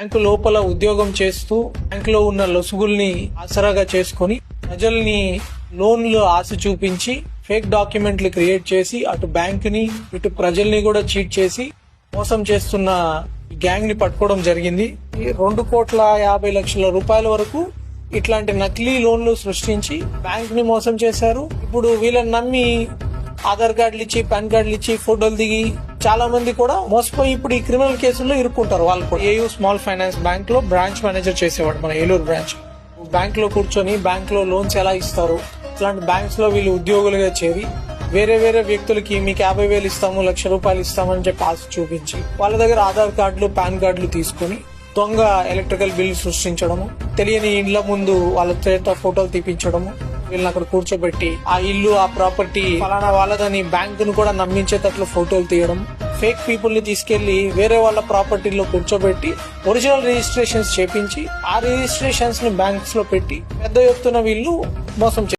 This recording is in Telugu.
బ్యాంకు లోపల ఉద్యోగం చేస్తూ బ్యాంకులో ఉన్న లొసుగుల్ని ఆసరాగా చేసుకొని ప్రజల్ని లోన్లు ఆశ చూపించి ఫేక్ డాక్యుమెంట్లు క్రియేట్ చేసి అటు బ్యాంకుని ఇటు ప్రజల్ని కూడా చీట్ చేసి మోసం చేస్తున్న గ్యాంగ్ని పట్టుకోవడం జరిగింది. ఈ రెండు కోట్ల యాభై లక్షల రూపాయల వరకు ఇట్లాంటి నకిలీ లోన్లు సృష్టించి బ్యాంక్ని మోసం చేశారు. ఇప్పుడు వీళ్ళని నమ్మి ఆధార్ కార్డులు ఇచ్చి పాన్ కార్డులు ఇచ్చి ఫోటోలు దిగి చాలా మంది కూడా మోసపోయి ఇప్పుడు ఈ క్రిమినల్ కేసుల్లో ఇరుక్కుంటారు. వాళ్ళు కూడా ఏయూ స్మాల్ ఫైనాన్స్ బ్యాంక్లో బ్రాంచ్ మేనేజర్ చేసేవాడు మన ఏలూరు బ్రాంచ్. బ్యాంక్లో కూర్చొని బ్యాంక్లో లోన్స్ ఎలా ఇస్తారు? ఇట్లాంటి బ్యాంక్స్లో వీళ్ళు ఉద్యోగులుగా చేరి వేరే వేరే వ్యక్తులకి మీకు యాభై వేలు ఇస్తాము లక్ష రూపాయలు ఇస్తామని చెప్పి ఆశ చూపించి వాళ్ళ దగ్గర ఆధార్ కార్డులు పాన్ కార్డులు తీసుకొని దొంగ ఎలక్ట్రికల్ బిల్లు సృష్టించడము తెలియని ఇండ్ల ముందు వాళ్ళ చేత ఫోటోలు తీపించడము వీళ్ళని అక్కడ కూర్చోబెట్టి ఆ ఇల్లు ఆ ప్రాపర్టీ ఫలానా వాళ్ళదని బ్యాంక్ను కూడా నమ్మించేటట్లు ఫోటోలు తీయడం ఫేక్ పీపుల్ని తీసుకెళ్ళి వేరే వాళ్ళ ప్రాపర్టీలో కూర్చోబెట్టి ఒరిజినల్ రిజిస్ట్రేషన్స్ చేపించి ఆ రిజిస్ట్రేషన్స్ని బ్యాంక్స్లో పెట్టి పెద్ద ఎత్తున వీళ్ళు మోసం